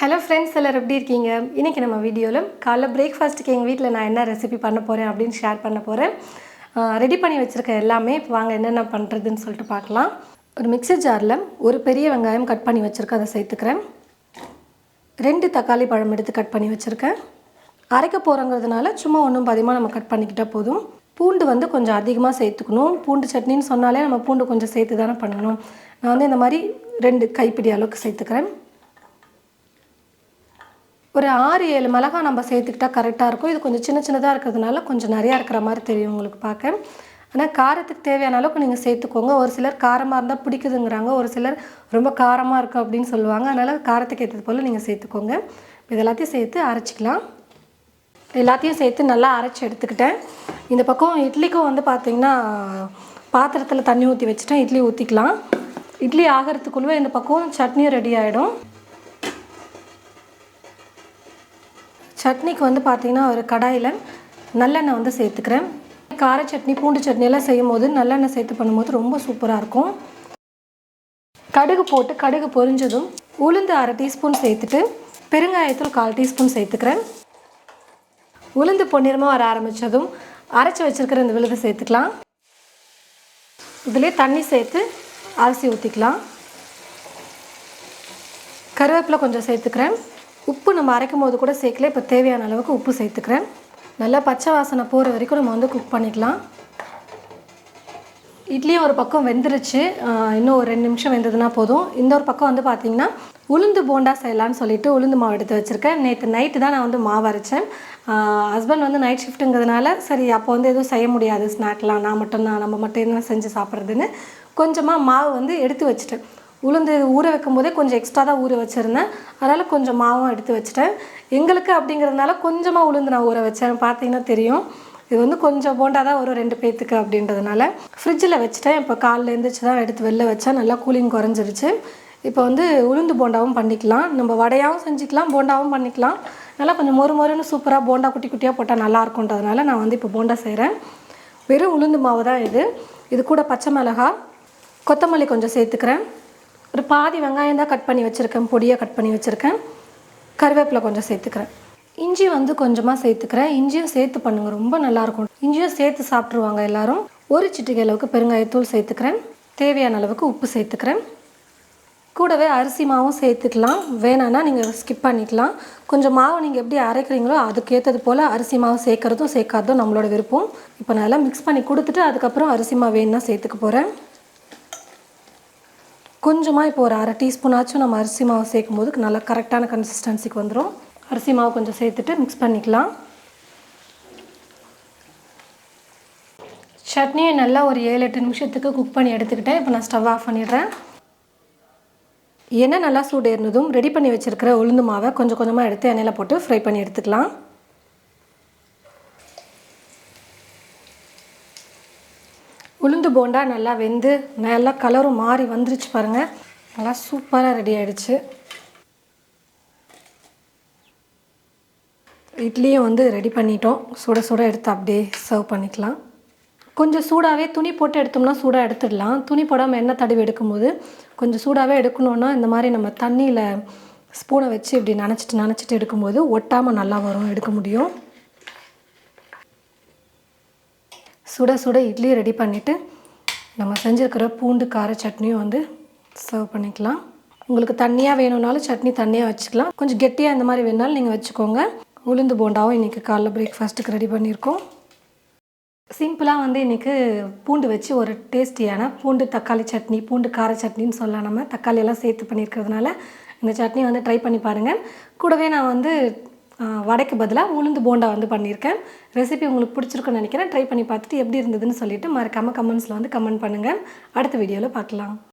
Hello friends எல்லோரும் எப்படி இருக்கீங்க? இன்றைக்கி நம்ம வீடியோவில் காலைல பிரேக்ஃபாஸ்ட்டுக்கு எங்கள் வீட்டில் நான் என்ன ரெசிபி பண்ண போகிறேன் அப்படின்னு ஷேர் பண்ண போகிறேன் ரெடி பண்ணி வச்சுருக்க எல்லாமே இப்போ வாங்க என்னென்ன பண்ணுறதுன்னு சொல்லிட்டு பார்க்கலாம். ஒரு மிக்சர் ஜாரில் ஒரு பெரிய வெங்காயம் கட் பண்ணி வச்சுருக்கேன் அதை சேர்த்துக்கிறேன். ரெண்டு தக்காளி பழம் எடுத்து கட் பண்ணி வச்சுருக்கேன். அரைக்க போகிறோங்கிறதுனால சும்மா ஒன்றும் பதிகமாக நம்ம கட் பண்ணிக்கிட்டால் போதும். பூண்டு வந்து கொஞ்சம் அதிகமாக சேர்த்துக்கணும். பூண்டு சட்னின்னு சொன்னாலே நம்ம பூண்டு கொஞ்சம் சேர்த்து தானே பண்ணணும். நான் வந்து இந்த மாதிரி ரெண்டு கைப்பிடி அளவுக்கு சேர்த்துக்கிறேன். ஒரு ஆறு ஏழு மிளகா நம்ம சேர்த்துக்கிட்டா கரெக்டாக இருக்கும். இது கொஞ்சம் சின்ன சின்னதாக இருக்கிறதுனால கொஞ்சம் நிறையா இருக்கிற மாதிரி தெரியும் உங்களுக்கு பார்க்க. ஆனால் காரத்துக்கு தேவையான அளவுக்கு நீங்கள் சேர்த்துக்கோங்க. ஒரு சிலர் காரமாக இருந்தால் பிடிக்குதுங்கிறாங்க. ஒரு சிலர் ரொம்ப காரமாக இருக்குது அப்படின்னு சொல்லுவாங்க. அதனால் காரத்துக்கு ஏற்றது போல் நீங்கள் சேர்த்துக்கோங்க. இது எல்லாத்தையும் சேர்த்து அரைச்சிக்கலாம். எல்லாத்தையும் சேர்த்து நல்லா அரைச்சி எடுத்துக்கிட்டேன். இந்த பக்கம் இட்லிக்கும் வந்து பார்த்திங்கன்னா பாத்திரத்தில் தண்ணி ஊற்றி வச்சுட்டேன். இட்லி ஊற்றிக்கலாம் இட்லி ஆகிறதுக்குள்ளே இந்த பக்கம் சட்னியும் ரெடி ஆகிடும் சட்னிக்கு வந்து பார்த்திங்கன்னா ஒரு கடாயில் நல்லெண்ணெய் வந்து சேர்த்துக்கிறேன். கார சட்னி பூண்டு சட்னி எல்லாம் செய்யும் போது நல்லெண்ணெய் சேர்த்து பண்ணும்போது ரொம்ப சூப்பராக இருக்கும். கடுகு போட்டு கடுகு பொரிஞ்சதும் உளுந்து அரை டீஸ்பூன் சேர்த்துட்டு பெருங்காயத்தூள் கால் டீஸ்பூன் சேர்த்துக்கிறேன். உளுந்து பொன்னிறமாக வர ஆரம்பித்ததும் அரைச்சி வச்சுருக்கிற இந்த விழுது சேர்த்துக்கலாம். இதிலே தண்ணி சேர்த்து அரிசி ஊற்றிக்கலாம் கருவேப்பிலை கொஞ்சம் சேர்த்துக்கிறேன். உப்பு நம்ம அரைக்கும் போது கூட சேர்க்கல. இப்போ தேவையான அளவுக்கு உப்பு சேர்த்துக்கிறேன். நல்லா பச்சை வாசனை போகிற வரைக்கும் நம்ம வந்து குக் பண்ணிக்கலாம். இட்லியும் ஒரு பக்கம் வெந்துருச்சு. இன்னும் ஒரு ரெண்டு நிமிஷம் வெந்ததுன்னா போதும். இந்த ஒரு பக்கம் வந்து பார்த்திங்கன்னா உளுந்து போண்டா செய்யலான்னு சொல்லிட்டு உளுந்து மாவு எடுத்து வச்சுருக்கேன். நேற்று நைட்டு தான் நான் வந்து மாவு அரைச்சேன். ஹஸ்பண்ட் வந்து நைட் ஷிஃப்ட்டுங்கிறதுனால சரி அப்போ வந்து எதுவும் செய்ய முடியாது. ஸ்நாக்லாம் நான் மட்டும் தான் நம்ம மட்டும் என்ன செஞ்சு சாப்பிட்றதுன்னு கொஞ்சமாக மாவு வந்து எடுத்து வச்சுட்டேன். உளுந்து ஊற வைக்கும் போதே கொஞ்சம் எக்ஸ்ட்ரா தான் ஊற வச்சுருந்தேன். அதனால் கொஞ்சம் மாவும் எடுத்து வச்சுட்டேன். எங்களுக்கு அப்படிங்கிறதுனால கொஞ்சமாக உளுந்து நான் ஊற வச்சேன். பார்த்தீங்கன்னா தெரியும். இது வந்து கொஞ்சம் போண்டா தான் வரும் ரெண்டு பேத்துக்கு அப்படின்றதுனால. ஃப்ரிட்ஜில் வச்சுட்டேன். இப்போ காலைல எழுந்திரிச்சு தான் எடுத்து வெளில வச்சேன். நல்லா கூலிங் குறைஞ்சிருச்சு. இப்போ வந்து உளுந்து போண்டாவும் பண்ணிக்கலாம். நம்ம வடையாகவும் செஞ்சுக்கலாம் போண்டாவும் பண்ணிக்கலாம். நல்லா கொஞ்சம் மொறு மொறுன்னு சூப்பராக போண்டா குட்டி குட்டியாக போட்டால் நல்லா இருக்குன்றதுனால நான் வந்து இப்போ போண்டா செய்கிறேன் வெறும் உளுந்து மாவு தான் இது. இது கூட பச்சை மிளகா கொத்தமல்லி கொஞ்சம் சேர்த்துக்கிறேன். ஒரு பாதி வெங்காயம் தான் கட் பண்ணி வச்சுருக்கேன் பொடியாக கட் பண்ணி வச்சுருக்கேன். கருவேப்பிலை கொஞ்சம் சேர்த்துக்கிறேன். இஞ்சி வந்து கொஞ்சமாக சேர்த்துக்கிறேன். இஞ்சியும் சேர்த்து பண்ணுங்கள் ரொம்ப நல்லாயிருக்கும் இஞ்சியும் சேர்த்து சாப்பிட்ருவாங்க எல்லோரும். ஒரு சிட்டிகை அளவுக்கு பெருங்காயத்தூள் சேர்த்துக்கிறேன். தேவையான அளவுக்கு உப்பு சேர்த்துக்கிறேன். கூடவே அரிசி மாவும் சேர்த்துக்கலாம். வேணான்னா நீங்கள் ஸ்கிப் பண்ணிக்கலாம். கொஞ்சம் மாவு நீங்கள் எப்படி அரைக்கிறீங்களோ அதுக்கேற்றது போல் அரிசி மாவு சேர்க்குறதும் சேர்க்காததும் நம்மளோட விருப்பம். இப்போ நான் எல்லாம் மிக்ஸ் பண்ணி கொடுத்துட்டு அதுக்கப்புறம் அரிசி மாவு வேணுன்னா சேர்த்துக்க போகிறேன் கொஞ்சமாக இப்போ ஒரு அரை டீஸ்பூனாச்சும் நம்ம அரிசி மாவு சேர்க்கும் போது நல்லா கரெக்டான கன்சிஸ்டன்சிக்கு வந்துடும் அரிசி மாவு கொஞ்சம் சேர்த்துட்டு மிக்ஸ் பண்ணிக்கலாம். சட்னியை நல்லா ஒரு ஏழு எட்டு நிமிஷத்துக்கு குக் பண்ணி எடுத்துக்கிட்டேன். இப்போ நான் ஸ்டவ் ஆஃப் பண்ணிடுறேன். எண்ணெய் நல்லா சூடு ஏறினதும் ரெடி பண்ணி வச்சுருக்கிற உளுந்து மாவை கொஞ்சம் கொஞ்சமாக எடுத்து எண்ணெயில் போட்டு ஃப்ரை பண்ணி எடுத்துக்கலாம். உளுந்து போண்டா நல்லா வெந்து நல்லா கலரும் மாறி வந்துருச்சு பாருங்கள் நல்லா சூப்பராக ரெடி ஆகிடுச்சு இட்லியும் வந்து ரெடி பண்ணிட்டோம். சுட சுட எடுத்து அப்படியே சர்வ் பண்ணிக்கலாம். கொஞ்சம் சூடாகவே துணி போட்டு எடுத்தோம்னா சூடாக எடுத்துடலாம். துணி போடாமல் எண்ணெய் தடவி எடுக்கும்போது கொஞ்சம் சூடாகவே எடுக்கணுன்னா இந்த மாதிரி நம்ம தண்ணியில் ஸ்பூனை வச்சு இப்படி நினச்சிட்டு நினச்சிட்டு எடுக்கும்போது ஒட்டாமல் நல்லா வரும் எடுக்க முடியும். சுட சுட இட்லி ரெடி பண்ணிவிட்டு நம்ம செஞ்சுருக்கிற பூண்டு கார சட்னியும் வந்து சர்வ் பண்ணிக்கலாம். உங்களுக்கு தண்ணியாக வேணும்னாலும் சட்னி தண்ணியாக வச்சுக்கலாம். கொஞ்சம் கெட்டியாக இந்த மாதிரி வேணாலும் நீங்கள் வச்சுக்கோங்க. உளுந்து போண்டாவும் இன்றைக்கி காலைல பிரேக்ஃபாஸ்ட்டுக்கு ரெடி பண்ணியிருக்கோம். சிம்பிளாக வந்து இன்றைக்கி பூண்டு வச்சு ஒரு டேஸ்டியான பூண்டு தக்காளி சட்னி பூண்டு கார சட்னின்னு சொல்லலாம் நம்ம. தக்காளி எல்லாம் சேர்த்து பண்ணியிருக்கிறதுனால இந்த சட்னி வந்து ட்ரை பண்ணி பாருங்கள் கூடவே நான் வந்து வடைக்கு பதிலாக உளுந்து போண்டா வந்து பண்ணியிருக்கேன். ரெசிபி உங்களுக்கு பிடிச்சிருக்குன்னு நினைக்கிறேன். ட்ரை பண்ணி பார்த்துட்டு எப்படி இருந்ததுன்னு சொல்லிவிட்டு மறக்காமல் கமெண்ட்ஸில் வந்து கமெண்ட் பண்ணுங்கள் அடுத்த வீடியோவில் பார்க்கலாம்.